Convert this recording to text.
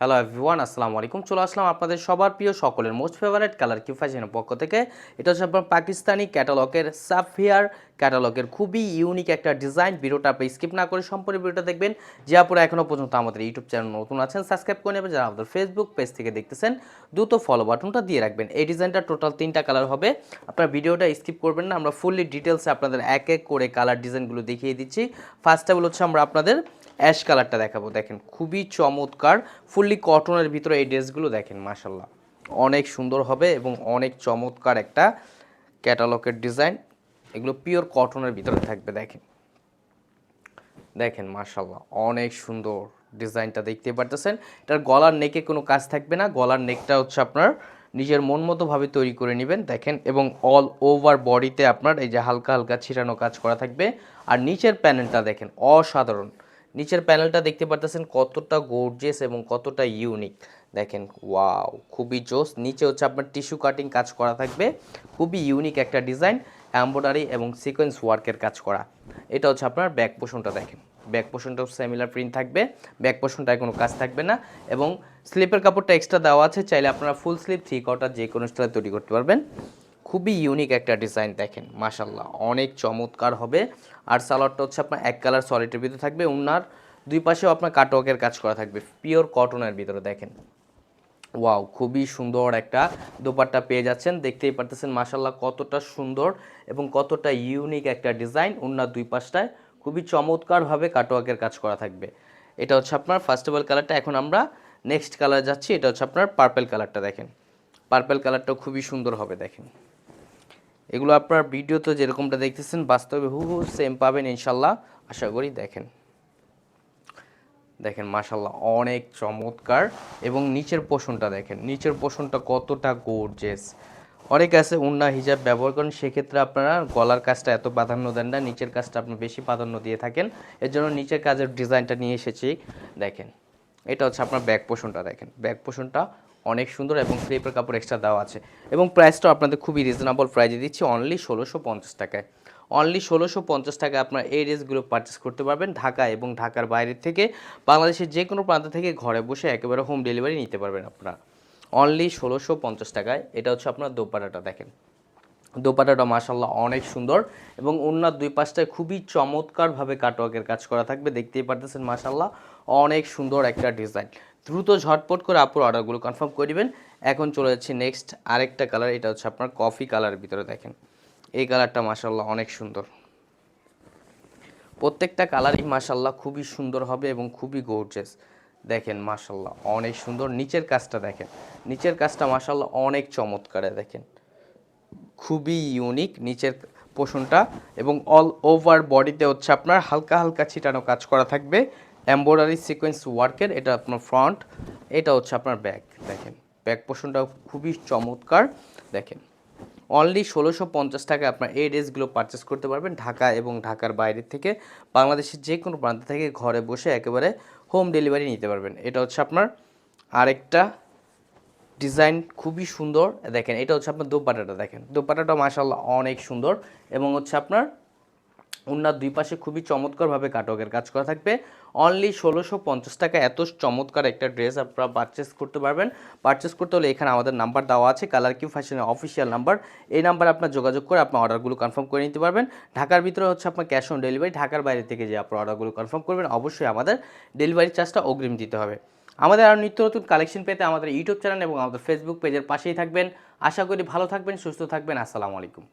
Hello everyone আসসালামু আলাইকুম। চলে আসলাম আপনাদের সবার প্রিয় সকলের মোস্ট ফেভারিট কালার কিউ ফ্যাশনের পক্ষ থেকে। এটা হচ্ছে আপনার পাকিস্তানি ক্যাটালগের সাফিয়ার ক্যাটালগের খুবই ইউনিক একটা ডিজাইন ভিডিওটা আপনি স্কিপ না করে সম্পূর্ণ ভিডিওটা দেখবেন। যে আপনারা এখনও পর্যন্ত আমাদের ইউটিউব চ্যানেল নতুন আছেন সাবস্ক্রাইব করে নেবেন। যারা আমাদের ফেসবুক পেজ থেকে দেখতেছেন, দ্রুত ফলো বাটনটা দিয়ে রাখবেন। এই ডিজাইনটা টোটাল তিনটা কালার হবে। আপনার ভিডিওটা স্কিপ করবেন না। আমরা ফুললি ডিটেলসে আপনাদের এক এক করে কালার ডিজাইনগুলো দেখিয়ে দিচ্ছি। ফার্স্ট অফ অল হচ্ছে আমরা আপনাদের অ্যাশ কালারটা দেখাবো। দেখেন, খুবই চমৎকার, ফুললি কটনের ভিতরে এই ড্রেসগুলো দেখেন মাসাল্লাহ অনেক সুন্দর হবে এবং অনেক চমৎকার একটা ক্যাটালগের ডিজাইন। এগুলো পিওর কটনের ভিতরে থাকবে, দেখেন। দেখেন মাশাল্লাহ অনেক সুন্দর ডিজাইনটা দেখতে পারতেছেন। এটার গলার নেকে কোনো কাজ থাকবে না, গলার নেকটা হচ্ছে আপনার নিজের মন মতোভাবে তৈরি করে নেবেন, দেখেন, এবং অল ওভার বডিতে আপনার এই যে হালকা হালকা ছিটানো কাজ করা থাকবে। আর নিচের প্যানেলটা দেখেন, অসাধারণ। নিচের প্যানেলটা দেখতে পারতেছেন কতটা গোর্জিয়াস এবং কতটা ইউনিক দেখেন ওয়াও খুবই জোস। নিচে হচ্ছে আপনার টিস্যু কাটিং কাজ করা থাকবে। খুবই ইউনিক একটা ডিজাইন এম্ব্রয়ডারি এবং সিকোয়েন্স ওয়ার্কের কাজ করা। এটা হচ্ছে আপনার ব্যাক পোষণটা দেখেন। ব্যাক পোষণটাও সিমিলার প্রিন্ট থাকবে। ব্যাক পোষণটায় কোনো কাজ থাকবে না এবং স্লিপের কাপড়টা এক্সট্রা দেওয়া আছে। চাইলে আপনারা ফুল স্লিপ থ্রি কোয়ার্টার যে কোনো স্টাইলে তৈরি করতে পারবেন। খুবই ইউনিক একটা ডিজাইন দেখেন মাশাল্লাহ অনেক চমৎকার হবে। আর সালোয়ারটা হচ্ছে আপনার এক কালার সলিডের ভিতরে থাকবে, উনার দুই পাশেও আপনার কাটওয়ার্কের কাজ করা থাকবে পিওর কটনের ভিতরে দেখেন। ওয়াও খুবই সুন্দর একটা দোপাট্টা পেয়ে যাচ্ছেন, দেখতেই পারতেছেন মাশাল্লাহ কতটা সুন্দর এবং কতটা ইউনিক একটা ডিজাইন উন্নার দুই পাশটায় খুবই চমৎকারভাবে কাটওয়ার্কের কাজ করা থাকবে। এটা হচ্ছে আপনার ফার্স্ট অফ অল কালারটা এখন আমরা নেক্সট কালার যাচ্ছি, এটা হচ্ছে আপনার পার্পেল কালারটা দেখেন। পার্পেল কালারটা খুবই সুন্দর হবে, দেখেন। এগুলো আপনার ভিডিওতে যেরকমটা দেখতেছেন, বাস্তবে হুহু সেম পাবেন ইনশাল্লাহ। আশা করি দেখেন। দেখেন মাশাল্লাহ অনেক চমৎকার। এবং নিচের পোষণটা দেখেন, নিচের পোষণটা কতটা গোর্জেস অনেক আছে উন্না হিজাব ব্যবহার করেন, সেক্ষেত্রে আপনারা গলার কাজটা এত প্রাধান্য দেন না, নিচের কাজটা আপনি বেশি প্রাধান্য দিয়ে থাকেন। এর জন্য নিচের কাজের ডিজাইনটা নিয়ে এসেছি। দেখেন, এটা হচ্ছে আপনার ব্যাক পোষণটা, দেখেন। ব্যাক পোষণটা অনেক সুন্দর এবং স্লিপের কাপড় এক্সট্রা দেওয়া আছে। এবং প্রাইসটাও আপনাদের খুবই রিজনেবল প্রাইজে দিচ্ছি অনলি ষোলোশো পঞ্চাশ টাকায়। অনলি ষোলোশো পঞ্চাশ টাকায় আপনার এই ড্রেসগুলো পারচেস করতে পারবেন ঢাকা এবং ঢাকার বাইরে থেকে। বাংলাদেশের যে কোনো প্রান্ত থেকে ঘরে বসে একেবারে হোম ডেলিভারি নিতে পারবেন আপনারা। অনলি ষোলোশো পঞ্চাশ টাকায়। এটা হচ্ছে আপনার দোপাটাটা দেখেন। দোপাটাটা মাসাল্লাহ অনেক সুন্দর এবং অন্যার দুই পাশটায় খুবই চমৎকারভাবে কাটওয়ার্কের কাজ করা থাকবে। দেখতেই পারতেছেন মাসাল্লাহ অনেক সুন্দর একটা ডিজাইন দ্রুত ঝটপট করে আপুর অর্ডারগুলো কনফার্ম করে দিবেন। এখন চলে যাচ্ছি নেক্সট আরেকটা কালার, এটা হচ্ছে আপনার কফি কালার ভিতরে দেখেন। এই কালারটা মাসাল্লাহ অনেক সুন্দর। প্রত্যেকটা কালারই মাসাল্লাহ খুবই সুন্দর হবে এবং খুবই গোর্জেস দেখেন মাসাল্লাহ অনেক সুন্দর। নিচের কাজটা দেখেন, নিচের কাজটা মাসাল্লাহ অনেক চমৎকারে দেখেন। খুবই ইউনিক নিচের পোষণটা এবং অল ওভার বডিতে হচ্ছে আপনার হালকা হালকা ছিটানো কাজ করা থাকবে। এম্ব্রয়ডারি সিকোয়েন্স ওয়ার্কের এটা আপনার ফ্রন্ট এটা হচ্ছে আপনার ব্যাক দেখেন। ব্যাক পোষণটা খুবই চমৎকার, দেখেন। অনলি ষোলোশো পঞ্চাশ টাকায় আপনার এই ড্রেসগুলো পারচেস করতে পারবেন ঢাকা এবং ঢাকার বাইরে থেকে। বাংলাদেশের যে কোনো প্রান্ত থেকে ঘরে বসে একেবারে হোম ডেলিভারি নিতে পারবেন। এটা হচ্ছে আপনার আরেকটা ডিজাইন খুবই সুন্দর, দেখেন। এটা হচ্ছে আপনার দোপাটাটা দেখেন। দোপাটাটা মাসাল্লাহ অনেক সুন্দর এবং হচ্ছে আপনার উন্নার দুই পাশে খুবই চমৎকারভাবে কাটকের কাজ করা থাকবে। অনলি ষোলোশো পঞ্চাশ টাকা, এত চমৎকার একটা ড্রেস আপনারা পারচেস করতে পারবেন। পারচেস করতে হলে এখানে আমাদের নাম্বার দেওয়া আছে কালার কিউ ফ্যাশনের অফিসিয়াল নাম্বার এই নাম্বারে আপনার যোগাযোগ করে আপনার অর্ডারগুলো কনফার্ম করে নিতে পারবেন। ঢাকার ভিতরে হচ্ছে আপনার ক্যাশ অন ডেলিভারি ঢাকার বাইরে থেকে যে আপনার অর্ডারগুলো কনফার্ম করবেন, অবশ্যই আমাদের ডেলিভারি চার্জটা অগ্রিম দিতে হবে। আমাদের আরও নিত্য নতুন কালেকশন পেতে আমাদের ইউটিউব চ্যানেল এবং আমাদের ফেসবুক পেজের পাশেই থাকবেন। আশা করি ভালো থাকবেন, সুস্থ থাকবেন। আসসালামু আলাইকুম।